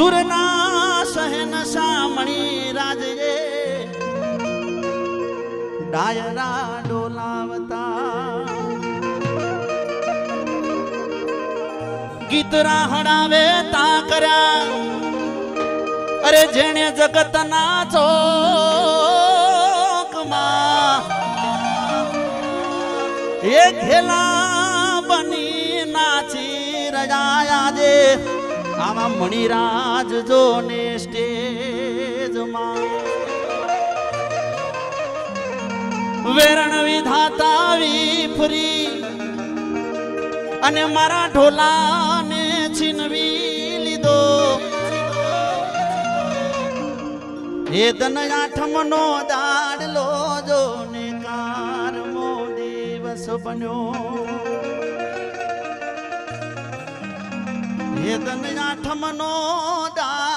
સુરના સહેન સામણી રાજે. ડાયરા ડોલાવતા. ગીત રાહડાવે તા કર્યા. અરે જેણે જગતના ચોકમાં એ ખેલા બની નાચી રજાયા જે આમાં મણિરાજ જો ને સ્ટેજમાં. વેરણ વિધાતા વિફરી અને મારા ઢોલાને છીનવી લીધો. એ દન આઠમનો દાડલો જો ને કારમો દિવસ બન્યો. એ દન આઠમનો દાડલો